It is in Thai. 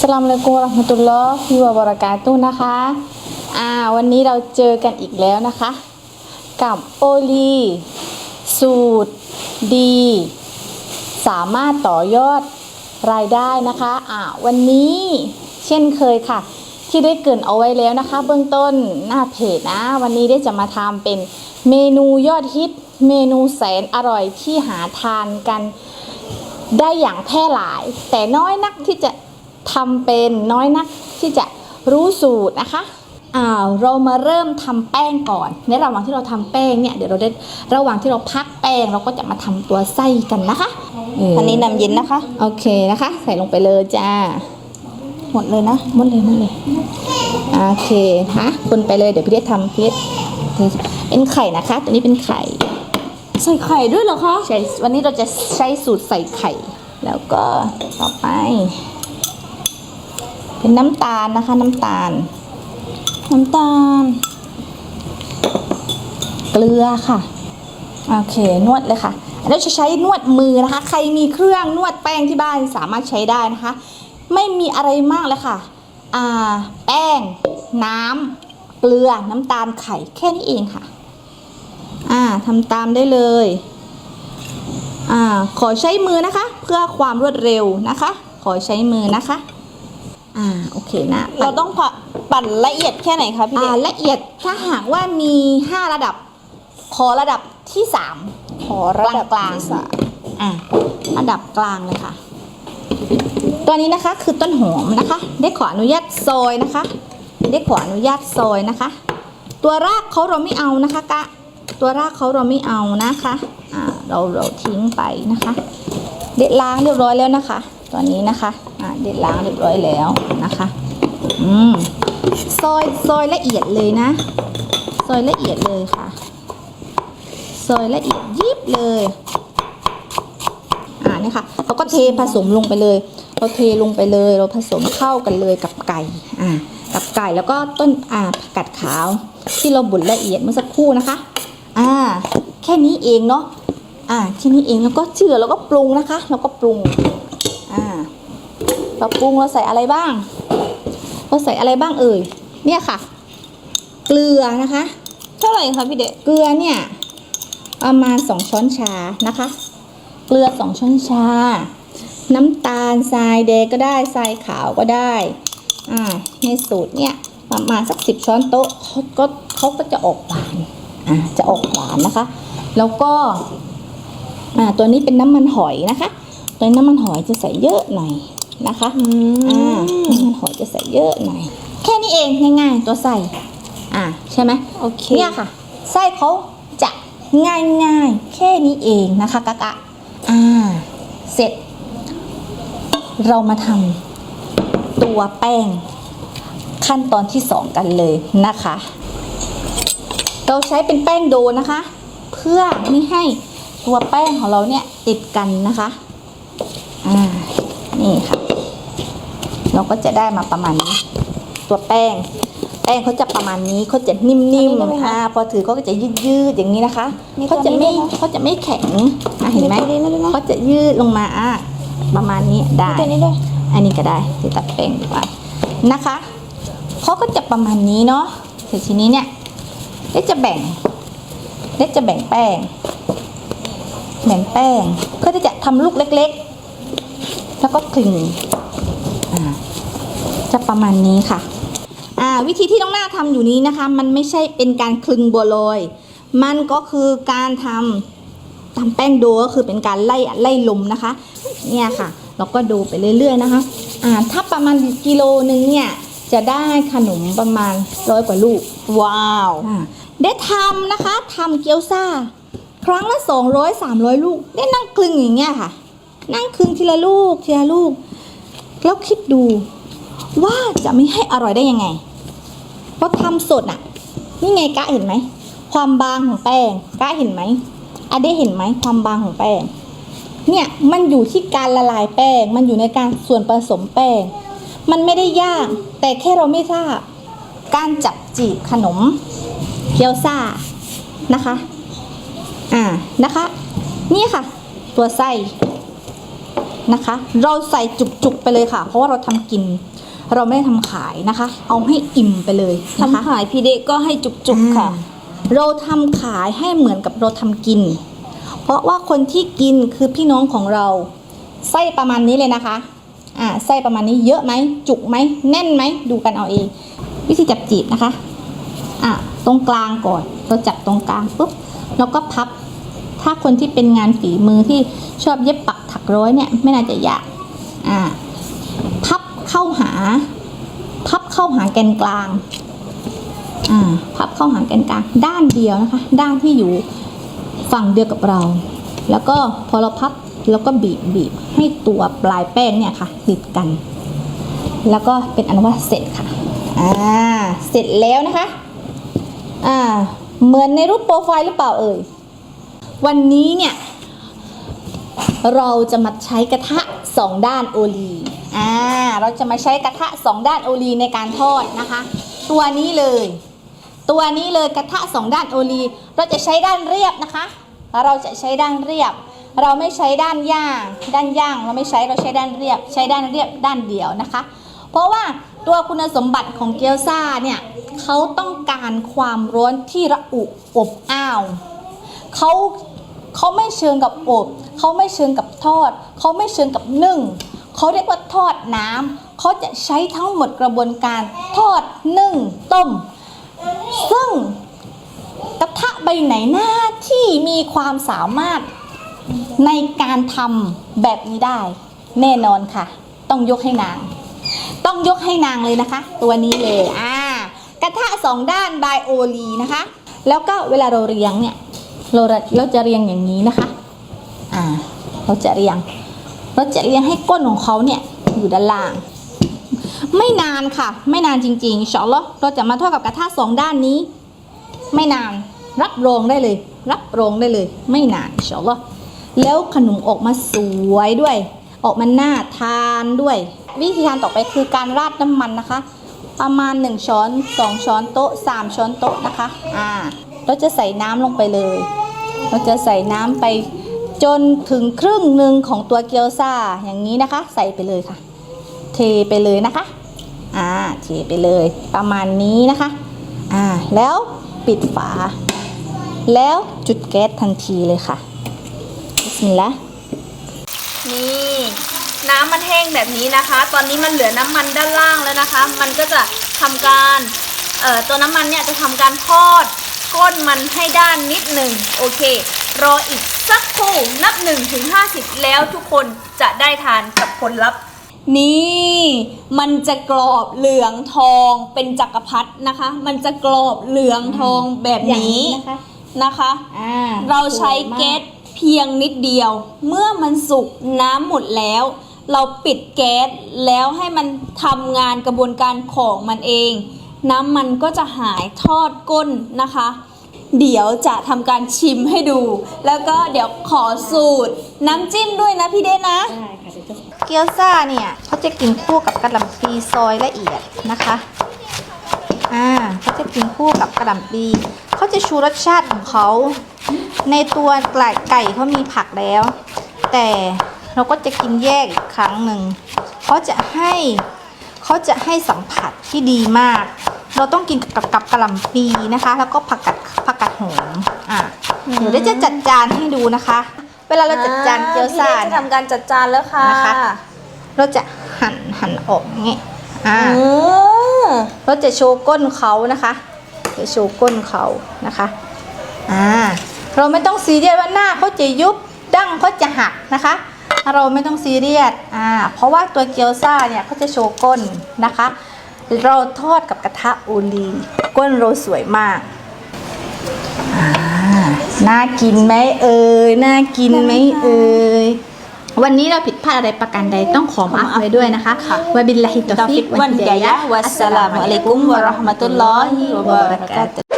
สลามอะลัยกุมวะเราะห์มตุลลอฮ์วะบรากาตุนะคะอ่าวันนี้เราเจอกันอีกแล้วนะคะ กับโอลี สูตรดี สามารถต่อยอดรายได้นะคะอ่าวันนี้เช่นเคยค่ะ ที่ได้เกินเอาไว้แล้วนะคะ เบื้องต้นหน้าเพจนะ วันนี้ได้จะมาทำเป็นเมนูยอดฮิต เมนูแสนอร่อยที่หาทานกันได้อย่างแพร่หลาย แต่น้อยนักที่จะ ทำเป็นน้อยนักที่จะรู้สูตรนะคะอ้าวเรามาเริ่มทำแป้งก่อน ในระหว่างที่เราทำแป้งเนี่ยเดี๋ยวเราได้ระหว่างที่เราพักแป้งเราก็จะมาทำตัวไส้กันนะคะเอันนี้น้ำเย็นนะคะ โอเคนะคะ ใส่ลงไปเลยจ้า หมดเลยนะ หมดเลยหมดเลย โอเคฮะคนไปเลยเดี๋ยวพี่เดชทำพี่เดชเป็นไข่นะคะ ตัวนี้เป็นไข่ ใส่ไข่ด้วยเหรอคะ ใช่ วันนี้เราจะใช้สูตรใส่ไข่ แล้วก็ต่อไป เป็นน้ำตาลนะคะ น้ำตาล น้ำตาล เกลือค่ะ โอเคนวดเลยค่ะอันนี้จะใช้นวดมือนะคะ ใครมีเครื่องนวดแป้งที่บ้านสามารถใช้ได้นะคะ ไม่มีอะไรมากเลยค่ะอ่าแป้ง น้ำเกลือน้ำตาลไข่แค่นี้เองค่ะ อ่าทำตามได้เลยอ่าขอใช้มือนะคะ เพื่อความรวดเร็วนะคะ ขอใช้มือนะคะ อ่าโอเคนะเราต้องผ่าปั่นละเอียดแค่ไหนคะพี่เด็อ่ากละเอียดถ้าหากว่ามี 5 ระดับ ขอระดับที่ 3 ขอระดับกลางๆที่สามอ่าระดับกลางเลยค่ะ ตัวนี้นะคะคือต้นหอมนะคะ ได้ขออนุญาตซอยนะคะ ได้ขออนุญาตซอยนะคะ ตัวรากเขาเราไม่เอานะคะกะตัวรากเขาเราไม่เอานะคะอ่าเราเราทิ้งไปนะคะ เด็ดล้างเรียบร้อยแล้วนะคะ ตัวนี้นะคะอ่าเด็ดล้างเรียบร้อยแล้วนะคะอืมซอยซอยละเอียดเลยนะ ซอยละเอียดเลยค่ะ ซอยละเอียดยิบเลยอ่านี่ค่ะเราก็เทผสมลงไปเลย เราเทลงไปเลยเราผสมเข้ากันเลยกับไก่อ่ากับไก่แล้วก็ต้นอ่าผักกาดขาว ที่เราบุ่นละเอียดเมื่อสักครู่นะคะอ่าแค่นี้เองเนาะอ่าแค่นี้เองแล้วก็เจือแล้วก็ปรุงนะคะ แล้วก็ปรุง อ่าเราปรุงเราใส่อะไรบ้าง เราใส่อะไรบ้างเอ่ย เนี่ยค่ะ เกลือนะคะ เท่าไหร่คะพี่เด็กเกลือเนี่ยประมาณสองช้อนชานะคะ เกลือสองช้อนชา น้ำตาลทรายแดงก็ได้ทรายขาวก็ได้อ่าในสูตรเนี่ยประมาณสักสิบช้อนโต๊ะเขาก็เขาก็จะออกหวานอ่าจะออกหวานนะคะ แล้วก็อ่าตัวนี้เป็นน้ำมันหอยนะคะ ตัวนี้น้ำมันหอยจะใส่เยอะหน่อยนะคะอือ่ามน้ำมันหอยจะใส่เยอะหน่อย แค่นี้เองง่ายๆ ตัวใส่อ่าใช่ไหมโอเคเนี่ยค่ะไส้เขาจะง่ายๆแค่นี้เองนะคะกะกะอ่าเสร็จ เรามาทำตัวแป้งขั้นตอนที่สองกันเลยนะคะ เราใช้เป็นแป้งโดนะคะ เพื่อไม่ให้ตัวแป้งของเราเนี่ยติดกันนะคะอ่า นี่ค่ะ เราก็จะได้มาประมาณนี้ ตัวแป้ง แป้งเขาจะประมาณนี้เขาจะนิ่มๆอ่าพอถือเขาก็จะยืดๆอย่างนี้นะคะมีเขาจะไม่ตัวนี้ด้วยนะเขาจะไม่แข็งอะเห็นไหมมีตัวนี้ด้วยนะ เขาจะยืดลงมาอะประมาณนี้ได้ ตัวนี้ด้วย อันนี้ก็ได้ที่ตัดแป้งดีกว่านะคะเขาก็จะประมาณนี้เนาะเสร็จทีนี้เนี่ยเด็กจะแบ่งเด็กจะแบ่งแป้ง แบ่งแป้งเพื่อที่จะทำลูกเล็กๆ แล้วก็คลึงอ่าจะประมาณนี้ค่ะ วิธีที่น้องหน้าทำอยู่นี้นะคะ มันไม่ใช่เป็นการคลึงบัวลอย มันก็คือการทำทำแป้งโดก็คือเป็นการไล่ไล่ลมนะคะ เนี่ยค่ะ เราก็ดูไปเรื่อย ๆนะคะอ่าถ้าประมาณกิโลนึงเนี่ยจะได้ขนมประมาณร้อยกว่าลูก ว้าว ได้ทำนะคะทำเกี๊ยวซ่า ครั้งละสองร้อยสามร้อยลูก ได้นั่งคลึงอย่างเงี้ยค่ะ นั่งคลึงทีละลูกทีละลูก แล้วคิดดูว่าจะไม่ให้อร่อยได้ยังไง เพราะทำสดอะนี่ไงกะเห็นไหม ความบางของแป้งกะเห็นไหมอะได้เห็นไหมความบางของแป้ง เนี่ยมันอยู่ที่การละลายแป้ง มันอยู่ในการส่วนผสมแป้ง มันไม่ได้ยาก แต่แค่เราไม่ทราบ การจับจีบขนมเกี๊ยวซ่านะคะ อ่านะคะ นี่ค่ะ ตัวไส้ นะคะ เราใส่จุกๆไปเลยค่ะ เพราะว่าเราทำกิน เราไม่ได้ทำขายนะคะ เอาให้อิ่มไปเลยนะคะ ทำขายพี่เด็กก็ให้จุกๆค่ะ เราทำขายให้เหมือนกับเราทำกิน เพราะว่าคนที่กินคือพี่น้องของเรา ไส้ประมาณนี้เลยนะคะ อ่าไส้ประมาณนี้เยอะไหม จุกไหม แน่นไหม ดูกันเอาเอง วิธีจับจีบนะคะ อะตรงกลางก่อน เราจับตรงกลางปุ๊บ แล้วก็พับ ถ้าคนที่เป็นงานฝีมือที่ชอบเย็บปักถักร้อยเนี่ย ไม่น่าจะยากอ่าพับเข้าหา พับเข้าหาแกนกลางอ่าพับเข้าหาแกนกลาง ด้านเดียวนะคะ ด้านที่อยู่ฝั่งเดียวกับเรา แล้วก็พอเราพับแล้วก็บีบบีบให้ตัวปลายแป้งเนี่ยค่ะ ติดกัน แล้วก็เป็นอันว่าเสร็จค่ะอ่าเสร็จแล้วนะคะอ่าเหมือนในรูปโปรไฟล์หรือเปล่าเอ่ย วันนี้เนี่ย เราจะมาใช้กระทะสองด้านโอลีอ่าเราจะมาใช้กระทะสองด้านโอลีในการทอดนะคะ ตัวนี้เลย ตัวนี้เลยกระทะสองด้านโอลี เราจะใช้ด้านเรียบนะคะ เราจะใช้ด้านเรียบ เราไม่ใช้ด้านย่าง ด้านย่าง เราไม่ใช้เราใช้ด้านเรียบ ใช้ด้านเรียบด้านเดียวนะคะ เพราะว่าตัวคุณสมบัติของเกี๊ยวซ่าเนี่ยเขาต้องการความร้อนที่ระอุอบอ้าวเขา เขาไม่เชิงกับอบเขาไม่เชิงกับทอด เขาไม่เชิงกับนึ่ง เขาเรียกว่าทอดน้ำเขาจะใช้ทั้งหมดกระบวนการทอดนึ่ง ต้ม ซึ่งกระทะใบไหนหน้าที่มีความสามารถในการทำแบบนี้ได้ แน่นอนค่ะ ต้องยกให้นาง ต้องยกให้นางเลยนะคะ ตัวนี้เลยอ่ากระทะสองด้านไบโอลีนะคะ แล้วก็เวลาเราเรียงเนี่ย เราเราจะเรียงอย่างนี้นะคะ อ่า เราจะเรียง เราจะเรียงให้ก้นของเขาเนี่ยอยู่ด้านล่าง ไม่นานค่ะ ไม่นานจริงๆชอลลอฮ์เราจะมาทอดกับกระทะสองด้านนี้ ไม่นาน รับรองได้เลย รับรองได้เลย ไม่นานชอลลอฮ์แล้วขนมออกมาสวยด้วย ออกมาน่าทานด้วย วิธีการต่อไปคือการราดน้ำมันนะคะ ประมาณ 1 ช้อน 2 ช้อนโต๊ะ 3 ช้อนโต๊ะนะคะ อ่า เราจะใส่น้ำลงไปเลย เราจะใส่น้ำไปจนถึงครึ่งหนึ่งของตัวเกี๊ยวซ่าอย่างนี้นะคะ ใส่ไปเลยค่ะ เทไปเลยนะคะอ่าเทไปเลยประมาณนี้นะคะอ่าแล้วปิดฝา แล้วจุดแก๊สทันทีเลยค่ะบิสมิลลาห์นี่น้ำมันแห้งแบบนี้นะคะ ตอนนี้มันเหลือน้ำมันด้านล่างแล้วนะคะ มันก็จะทำการเอ่อตัวน้ำมันเนี่ยจะทำการทอด ก้นมันให้ด้านนิดหนึ่งโอเค รออีกสักครู่นับ1ถึง50 แล้วทุกคนจะได้ทานกับผลลัพธ์นี่มันจะกรอบเหลืองทองเป็นจักรพรรดินะคะ มันจะกรอบเหลืองทองแบบอย่างนี้นะคะนะคะอ่าเราใช้สวยมากแก๊สเพียงนิดเดียว เมื่อมันสุกน้ำหมดแล้ว เราปิดแก๊สแล้วให้มันทำงานกระบวนการของมันเอง น้ำมันก็จะหายทอดก้นนะคะ เดี๋ยวจะทำการชิมให้ดู แล้วก็เดี๋ยวขอสูตร น้ำจิ้มด้วยนะพี่เดชนะ ได้ค่ะเดี๋ยวจะเกี๊ยวซ่าเนี่ยเขาจะกินคู่กับกระหล่ำปีซอยละเอียดนะคะ อ่าเขาจะกินคู่กับกระหล่ำปีเขาจะชูรสชาติของเขา ในตัวไก่ไก่เขามีผักแล้ว แต่เราก็จะกินแยกอีกครั้งหนึ่งเขาจะให้เขาจะให้สัมผัสที่ดีมาก เราต้องกินกับกับกระหล่ำปลีนะคะ แล้วก็ผักกัดผักกัดหอมอะเดี๋ยวเราจะจัดจานให้ดูนะคะ เวลาเราจัดจานเกี๊ยวซ่าพี่เดชจะเนี่ย ทำการจัดจานแล้วค่ะนะคะ เราจะหั่นหั่นออกอย่างงี้อ่า อืมเราจะโชว์ก้นเขานะคะจะโชว์ก้นเขานะคะ อ่า เราไม่ต้องซีเรียสว่าหน้าเขาจะยุบ ดั้งเขาจะหักนะคะ เราไม่ต้องซีเรียส อ่า เพราะว่าตัวเกี๊ยวซ่าเนี่ยเขาจะโชว์ก้นนะคะ เราทอดกับกระทะโอลีนก้นเราสวยมากอ่าน่ากินไหมเอ่ย น่ากินไหมเอ่ย วันนี้เราผิดพลาดอะไรประการใดต้องขอมาอัพไว้ด้วยนะคะวะบิลลาฮิตอตอฟิฟิกกวันเดียะวัสสลามุอะลัยกุมวะเราะห์มะตุลลอฮิวะบะเราะกาตุฮ์